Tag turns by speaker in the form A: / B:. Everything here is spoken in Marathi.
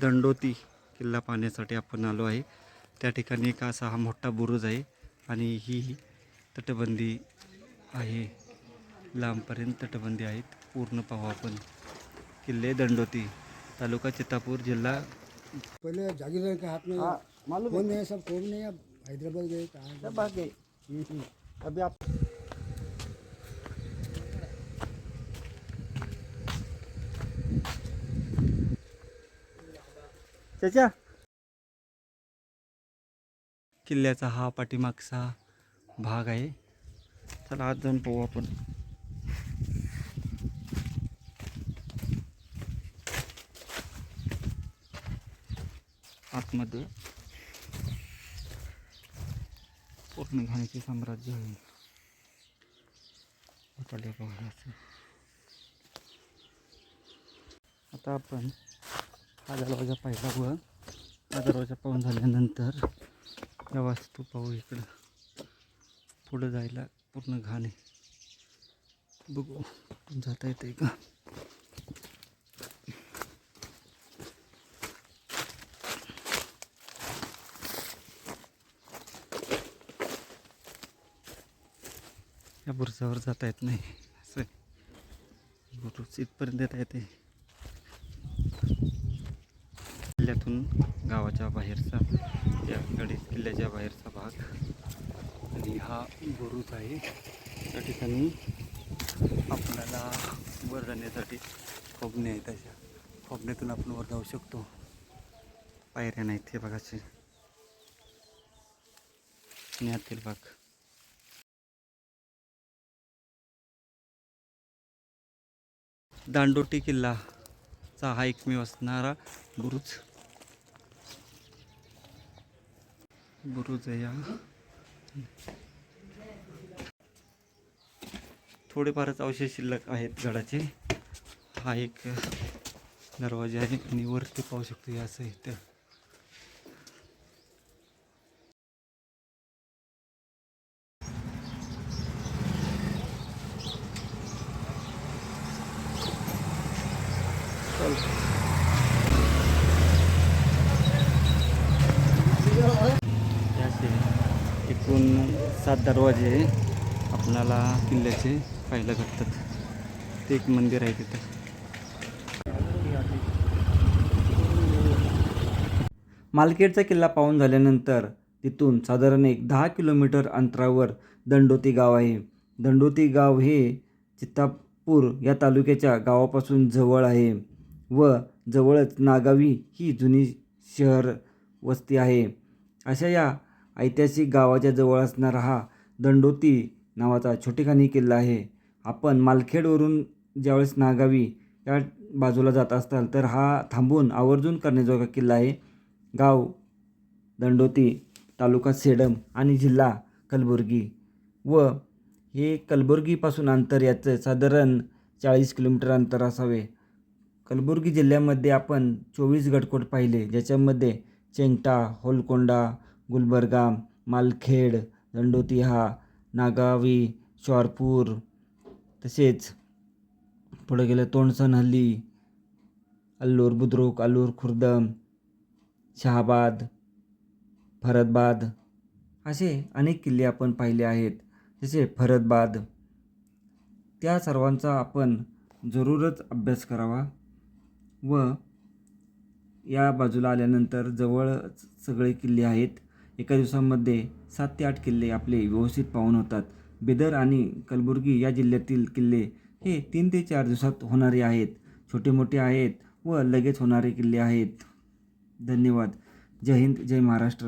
A: दंडोती किल्ला पाहण्यासाठी आपण आलो आहे. त्या ठिकाणी एक असा हा मोठा बुरुज आहे आणि ही तटबंदी आहे. लांबपर्यंत तटबंदी आहेत. पूर्ण पाहू आपण. किल्ले दंडोती तालुका चित्तापूर जिल्हा
B: पहले जागीरदार के? हाथ में
C: मालूम
B: फोन है सब फोन नहीं? अब हैदराबाद गए कहाँ
C: सब भाग गए
B: हम्म,
C: अभी आप
A: त्याच्या किल्ल्याचा हा पाठीमागचा भाग आहे. चला आज जाऊन पाहू आपण. आतमध्ये पूर्ण घाण्याचे साम्राज्य आहे. आता आपण हा दरवाजा पाहिला व हा दरवाजा पाहून झाल्यानंतर या वास्तू पाहू इकडं. पुढं जायला पूर्ण घाण आहे. बघू जाता येते का? या बुरजावर जाता येत नाही. असं आहे. इथपर्यंत येता येते किल्ल्यातून गावाच्या बाहेरचा या गडी किल्ल्याच्या बाहेरचा भाग. आणि हा बुरुज आहे. त्या ठिकाणी आपल्याला वर जाण्यासाठी खोबणे आहेत अशा. खोबण्यातून आपण वर जाऊ शकतो. पायऱ्या नाहीत हे बघाचे आणि आतील भाग. दांडोटी किल्लाचा हा एकमेव असणारा बुरुज बुरुजया थोडेफारच अवशेष शिल्लक आहेत गडाचे हा एक दरवाजा आहे आणि वरती पाहू शकतो या साहित्य. इथं चल हे असे एकूण सात दरवाजे आपणाला किल्ल्याचे पाहायला भेटतात. ते एक मंदिर आहे तिथं.
D: मालखेडचा किल्ला पाहून झाल्यानंतर तिथून साधारण एक दहा किलोमीटर अंतरावर दंडोती गाव आहे. दंडोती गाव हे चित्तापूर या तालुक्याच्या गावापासून जवळ आहे व जवळच नागावी ही जुनी शहर वस्ती आहे. अशा या ऐतिहासिक गावाच्या जवळ असणारा हा दंडोती नावाचा छोटेखानी किल्ला आहे. आपण मालखेडवरून ज्यावेळेस नागावी या बाजूला जात असाल तर हा थांबून आवर्जून करण्याजोगा किल्ला आहे. गाव दंडोती तालुका सेडम आणि जिल्हा कलबुर्गी. व हे कलबुर्गीपासून अंतर याचं साधारण चाळीस किलोमीटर अंतर असावे. कलबुर्गी जिल्ह्यामध्ये आपण चोवीस गडकोट पाहिले ज्याच्यामध्ये चेंगटा होलकोंडा गुलबर्गा मालखेड दंडोतिहा नागावी शॉरपूर तसेच पुढं गेलं तोंडसनहल्ली अल्लूर बुद्रुक अल्लूर खुर्दम शहाबाद फरदबाद असे अनेक किल्ले आपण पाहिले आहेत. जसे फरदबाद त्या सर्वांचा आपण जरूरच अभ्यास करावा व या बाजूला आल्यानंतर जवळच सगळे किल्ले आहेत. एका दिवसामध्ये सात ते आठ किल्ले आपले व्यवस्थित पाहून होतात. बेदर आणि कलबुर्गी या जिल्ह्यातील किल्ले हे तीन ते चार दिवसात होणारे आहेत. छोटे मोठे आहेत व लगेच होणारे किल्ले आहेत. धन्यवाद. जय हिंद जय महाराष्ट्र.